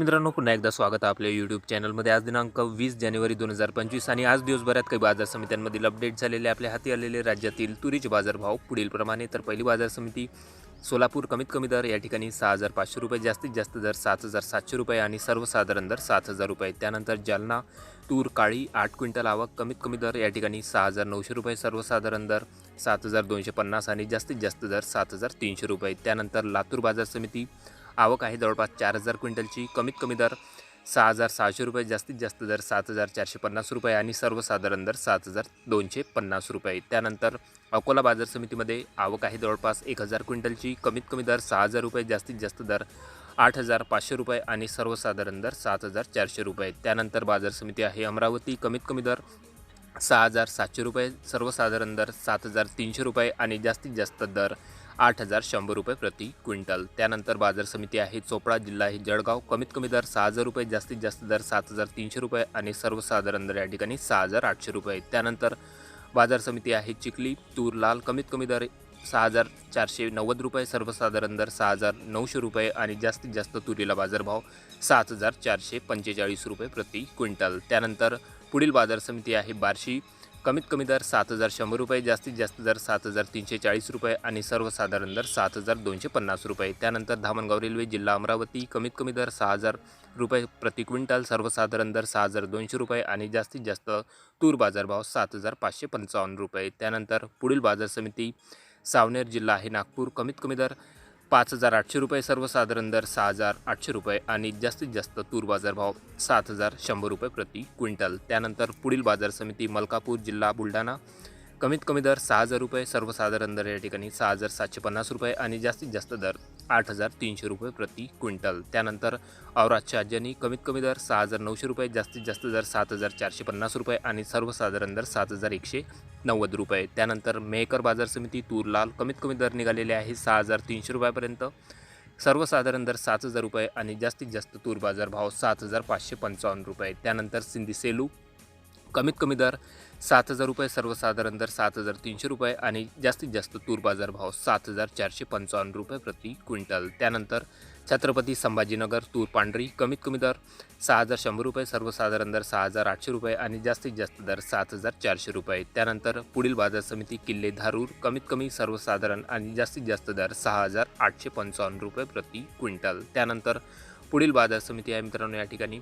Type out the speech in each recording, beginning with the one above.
मित्रांनो पुन्हा एकदा स्वागत आहे आपल्या यूट्यूब चॅनलमध्ये आज दिनांक वीस जानेवारी दोन हजार पंचवीस आणि आज दिवसभरात काही बाजार समित्यांमधील अपडेट झालेले आपल्या हाती आलेले राज्यातील तुरीचे बाजारभाव पुढील प्रमाणे. तर पहिली बाजार समिती सोलापूर कमीत कमी दर या ठिकाणी सहा हजार पाचशे रुपये जास्तीत जास्त दर सात हजार सातशे रुपये आणि सर्वसाधारण दर सात हजार रुपये. त्यानंतर जालना तूर काळी आठ क्विंटल आवक कमीत कमी दर या ठिकाणी सहा हजार नऊशे रुपये सर्वसाधारण दर सात हजार दोनशे पन्नास आणि जास्तीत जास्त दर सात हजार तीनशे रुपये. त्यानंतर लातूर बाजार समिती आवक आहे. जवळपास चार हजार क्विंटलची. कमीत कमी दर सहा हजार सहाशे रुपये जास्तीत जास्त दर सात हजार चारशे पन्नास रुपये आणि सर्वसाधारण दर सात हजार दोनशे पन्नास रुपये. त्यानंतर अकोला बाजार समितीमध्ये आवक आहे. जवळपास एक हजार क्विंटलची. कमीत कमी दर सहा हजार रुपये जास्तीत जास्त दर आठ हजार पाचशे रुपये आणि सर्वसाधारण दर सात हजार चारशे रुपये. त्यानंतर बाजार समिती आहे अमरावती. कमीत कमी दर सहा हजार सातशे रुपये सर्वसाधारण दर सात हजार तीनशे रुपये आणि जास्तीत जास्त दर आठ हजार शंभर रुपये प्रति क्विंटल. त्यानंतर बाजार समिती आहे चोपडा जिल्हा आहे जळगाव. कमीत कमी दर सहा हजार रुपये जास्तीत जास्त दर सात हजार तीनशे रुपये आणि सर्वसाधारण दर या ठिकाणी सहा हजार आठशे रुपये त्यानंतर बाजार समिती आहे चिखली तूर लाल. कमीत कमी दर सहा हजार चारशे नव्वद रुपये सर्वसाधारण दर सहा हजार नऊशे रुपये आणि जास्तीत जास्त तुरीला बाजारभाव सात हजार चारशे पंचेचाळीस रुपये प्रति क्विंटल. त्यानंतर पुढील बाजार समिती आहे बार्शी कमीत कमी दर सात हजार शंभर रुपये जास्तीत जास्त दर सात हजार तीनशे चाळीस रुपये आणि सर्वसाधारण दर सात हजार दोनशे पन्नास रुपये. त्यानंतर धामणगाव रेल्वे जिल्हा अमरावती कमीत कमी दर सहा हजार रुपये प्रति क्विंटल सर्वसाधारण दर सहा हजार दोनशे रुपये आणि जास्तीत जास्त तूर बाजारभाव सात हजार पाचशे पंचावन्न रुपये. त्यानंतर पुढील बाजार समिती सावनेर जिल्हा आहे नागपूर कमीत कमी दर पाच हजार आठशे रुपये सर्वसाधारण दर सहा हजार आठशे रुपये आणि जास्तीत जास्त तूर बाजारभाव सात हजार शंभर रुपये प्रति क्विंटल. त्यानंतर पुढील बाजार समिती मलकापूर जिल्हा बुलढाणा कमीत कमी दर सहा हजार रुपये सर्वसाधारण दर या ठिकाणी सहा हजार सातशे पन्नास रुपये आणि जास्तीत जास्त दर आठ हजार तीनशे रुपये प्रति क्विंटल. त्यानंतर औराजच्या आज्यानी कमीत कमी दर सहा हजार नऊशे रुपये जास्तीत जास्त दर सात हजार चारशे पन्नास रुपये आणि सर्वसाधारण दर सात हजार एकशे नव्वद रुपये. त्यानंतर मेहकर बाजार समिती तूर लाल कमीत कमी दर निघालेले आहे सहा हजार तीनशे रुपयापर्यंत. सर्वसाधारण दर सात हजार रुपये आणि जास्तीत जास्त तूर बाजार भाव सात हजार पाचशे पंचावन्न रुपये. त्यानंतर सिंधी सेलू कमीत कमी दर सात हजार रुपये सर्वसाधारण दर सात हजार तीनशे रुपये आणि जास्तीत जास्त तूर बाजार भाव सात हजार चारशे पंचावन्न रुपये प्रति क्विंटल. त्यानंतर छत्रपती संभाजीनगर तूर पांढरी कमीत कमी दर सहा हजार शंभर रुपये सर्वसाधारण दर सहा हजार आठशे रुपये आणि जास्तीत जास्त दर सात हजार चारशे रुपये. त्यानंतर पुढील बाजार समिती किल्ले धारूर कमीत कमी सर्वसाधारण आणि जास्तीत जास्त दर सहा हजार आठशे पंचावन्न रुपये प्रति क्विंटल. त्यानंतर पुढील बाजार समिती आहे मित्रांनो या ठिकाणी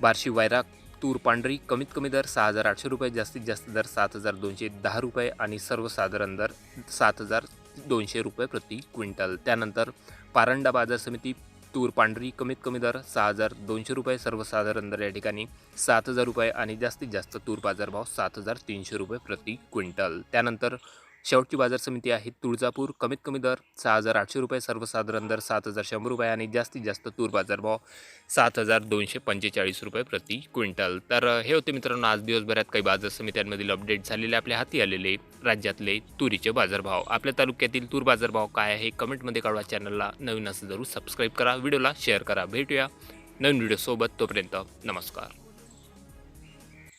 बार्शी वैराग तूर पांढरी कमीत कमी दर सहा हजार आठशे रुपये जास्तीत जास्त दर सात हजार दोनशे दहा रुपये आणि सर्वसाधारण दर सात हजार दोनशे रुपये प्रति क्विंटल. त्यानंतर पारंडा बाजार समिती तूर पांढरी कमीत कमी दर सहा हजार दोनशे रुपये सर्वसाधारण दर या ठिकाणी सात हजार रुपये आणि जास्तीत जास्त तूर बाजारभाव सात हजार तीनशे रुपये प्रति क्विंटल. त्यानंतर शेवटची बाजार समिती आहे तुळजापूर. कमीत कमी दर सहा हजार आठशे रुपये सर्वसाधारण दर सात हजार शंभर रुपये आणि जास्तीत जास्त तूर बाजारभाव सात हजार दोनशे पंचेचाळीस रुपये प्रति क्विंटल. तर हे होते मित्रांनो आज दिवसभरात काही बाजार समित्यांमधील अपडेट झालेले आपल्या हाती आलेले राज्यातले तुरीचे बाजारभाव. आपल्या तालुक्यातील तूर बाजारभाव काय आहे कमेंटमध्ये कळवा. चॅनलला नवीन असं जरूर सबस्क्राईब करा व्हिडिओला शेअर करा. भेटूया नवीन व्हिडिओसोबत तोपर्यंत नमस्कार.